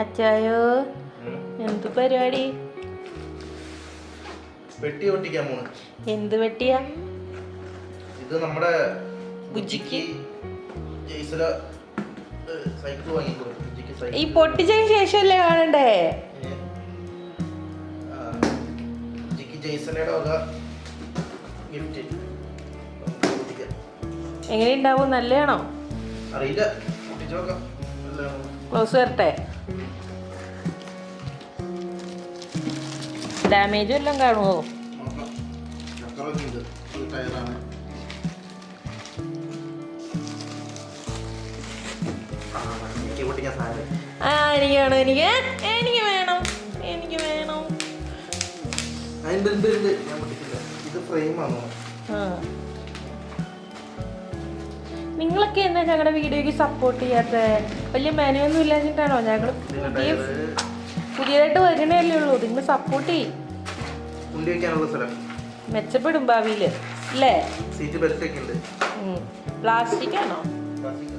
അച്ചായോ? എന്ത് പരിപാടി? വെട്ടി ഒട്ടിക്കാൻ പോണ്. എന്ത് വെട്ടിയാ? ഇത് നമ്മുടെ ബുജിക്ക് ജെയ്സല സൈക്കിൾ ഈ പൊട്ടിച്ചതിന് ശേഷമല്ലേ കാണണ്ടേ? ജെയ്സലയുടെ വക ഗിഫ്റ്റ് എങ്ങനെ ഉണ്ടാവും? നല്ലതാണോ? അറിയില്ല. ക്ലോസ് വരട്ടെ. ഡാമേജും എല്ലാം കാണുമോ ആ, എനിക്ക് വേണം എനിക്ക്. എനിക്ക് വേണം എനിക്ക് വേണം. നിങ്ങളൊക്കെ എന്നാ ഞങ്ങളുടെ വീഡിയോക്ക് സപ്പോർട്ട് ചെയ്യാത്ത? വലിയ മെനയൊന്നും ഇല്ലാഞ്ഞിട്ടാണോ ഞങ്ങൾ പുതിയ പുതിയതായിട്ട് പുതിയതായിട്ട് വരുന്നല്ലേ ഉള്ളൂ. നിങ്ങൾ സപ്പോർട്ട് ചെയ്യും. ഉണ്ടി വെക്കാനുള്ള സ്ഥലം. മെച്ചപ്പെടും ഭാവിയിൽ അല്ലേ? സീറ്റ് ബെൽറ്റ് ഒക്കെ ഉണ്ട്. പ്ലാസ്റ്റിക് ആണോ അത്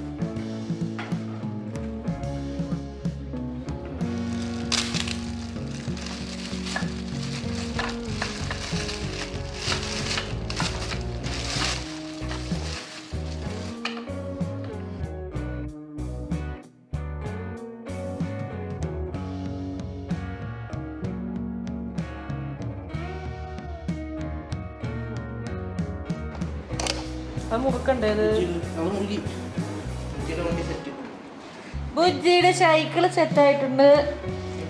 അത് മുറുകി മുറുകിയുടെ വണ്ടി സെറ്റ് ബുജ്ജിയുടെ സൈക്കിൾ സെറ്റ് ആയിട്ടുണ്ട്.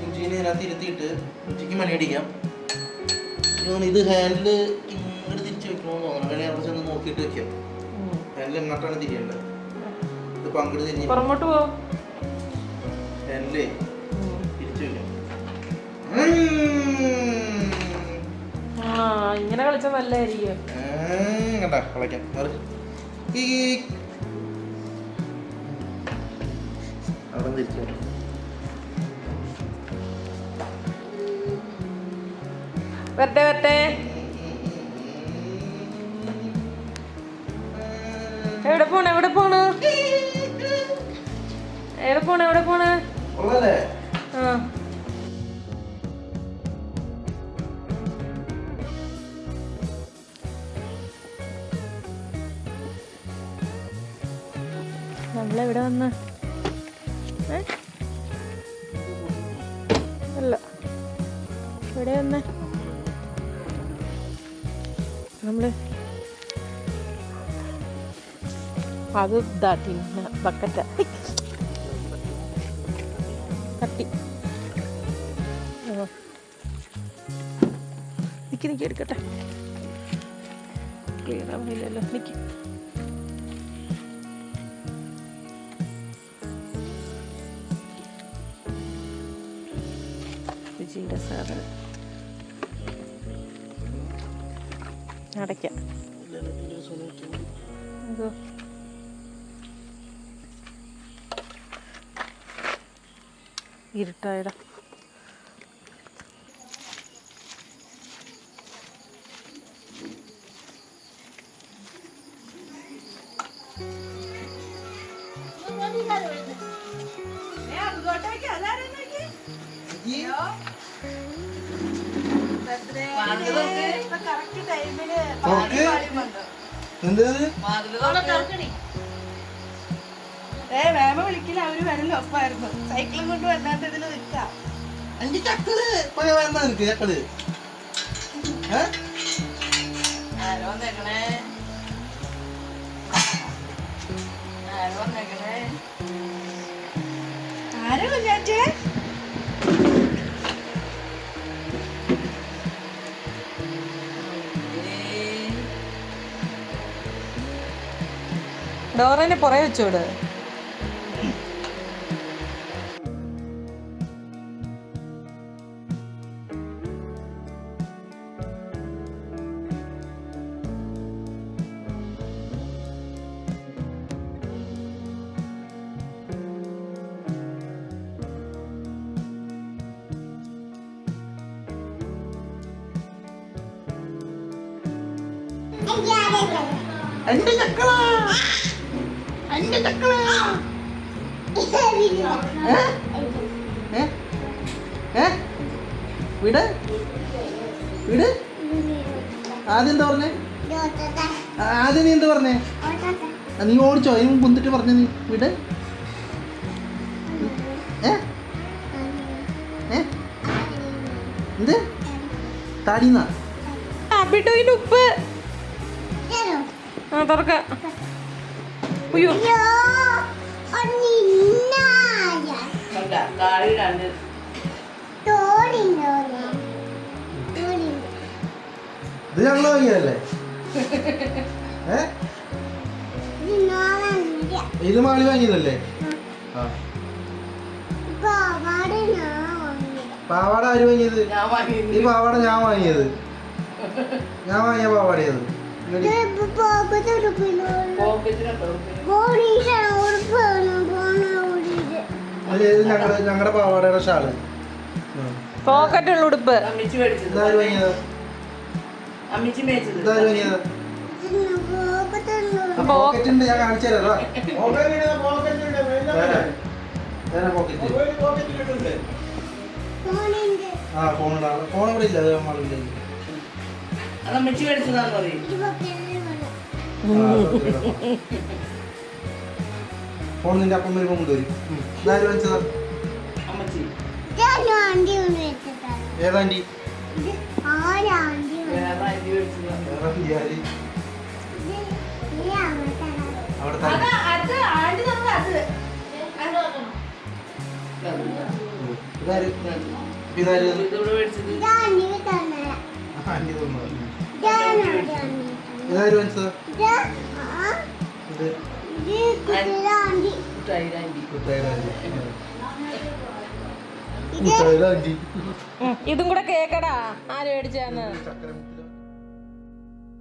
ബുജ്ജിനെ ഇതിനകത്ത് ഇരുത്തിയിട്ട് ബുജ്ജിക്ക് മണി അടിക്കാം. ഇനി ഇത് ഹാൻഡിൽ ഇങ്ങോട്ട് തിരിച്ചു വെക്കണമെന്ന് തോന്നണം. വേണേൽ അവിടെ ചെന്ന് നോക്കിയിട്ട് വെക്കാം. ഹാൻഡിൽ എങ്ങോട്ടാണ് തിരിയേണ്ടത്. ഇത് പങ്കിട്ട് തിരിഞ്ഞ് പുറമോട്ട് പോ. ഹാൻഡിലേ തിരിച്ചു വെക്കാം. ഇങ്ങനെ കളിച്ചാൽ നല്ലതായിരിക്കും കണ്ടാ കളയ്ക്കാം ഈ അവിടെ തിരിച്ചു വരട്ടെ വരട്ടെ. എവിടെ പോണ എവിടെ പോണ? എവിടെ പോണ എവിടെ പോണ? നമ്മളെവിടെ വന്ന്? അല്ല. എവിടെ വന്ന്? നമ്മൾ അത് ദാട്ടി ബക്കറ്റ തട്ടി. നിക്ക് നിക്ക് എടുക്കട്ടെ. ക്ലിയർ ആവുന്നില്ലല്ലോ നിക്ക്. സാധനം അടയ്ക്കാം. അതോ ഇരുട്ടായടാ. എന്തത് ഏ വേമ വിളിക്കില്ല. അവർ വരല്ലോ ഒപ്പായിരുന്നു സൈക്കിളും കൊണ്ട് വന്നാണ്ട് ഇതിൽ നിൽക്കാം അഞ്ച് ചക്കൾ. പോയ വേണ്ട നിനക്ക് ചക്കൾ. ആരോ വന്നേക്കണേ? ആരോ വന്നേക്കണേ? ആരാ കുഞ്ഞാറ്റേ ഡോറിനെ പുറകെ വെച്ചോട്? എന്റെ ചക്കള വിട്? വിട്? ആദ്യം എന്താ പറഞ്ഞേ? ആദ്യം നീ എന്താ പറഞ്ഞേ? നീ ഓടിച്ചോ. അതിന് കുന്നിട്ട് പറഞ്ഞു നീ. വിട്? എന്ത്? താടിന്നാ? ഉപ്പ്. ആ തുറക്ക. ഇത് ഞങ്ങൾ വാങ്ങിയതല്ലേ? ഏ? ഇത് മാളി വാങ്ങിയതല്ലേ? ആ. പാവാട ആര് വാങ്ങിയത്? ഞാൻ വാങ്ങി ഈ പാവാട ഞാൻ വാങ്ങിയത്. ഞാൻ വാങ്ങിയ പാവാടയത് ഞങ്ങളുടെ ഞങ്ങളുടെ പാവാടയുടെ ഷാൾ. പോക്കറ്റുള്ള ഉടുപ്പ്. അമ്മിച്ചി മേടിച്ചത്. ഇതാര് വാങ്ങിയത്? അമ്മിച്ചി മേടിച്ചത്. ഇതാര് വാങ്ങിയത്? പോക്കറ്റ് ഉണ്ട് ഞാൻ കാണിച്ചു തരാം പോക്കറ്റ്. ആ ഫോൺ ഫോൺ ഇവിടെ ഇല്ല അത് നമ്മളില്ല അത് അമ്മിച്ചി മേടിച്ചതാന്ന് പറയും. ഫോൺ നിന്റെ അപ്പം വരുമ്പോ കൊണ്ടുവരും ഇതാര് വാങ്ങിച്ചതാ അമ്മച്ചി. ഏതാണ്ടി ആര്? അത് ഇതാര്? ഇതാര് ആണ്ടി മേടിച്ചത് വാങ്ങിച്ചതാ? ഇത് കൂടെ കേക്കടാ. ആര് മേടിച്ചാന്ന്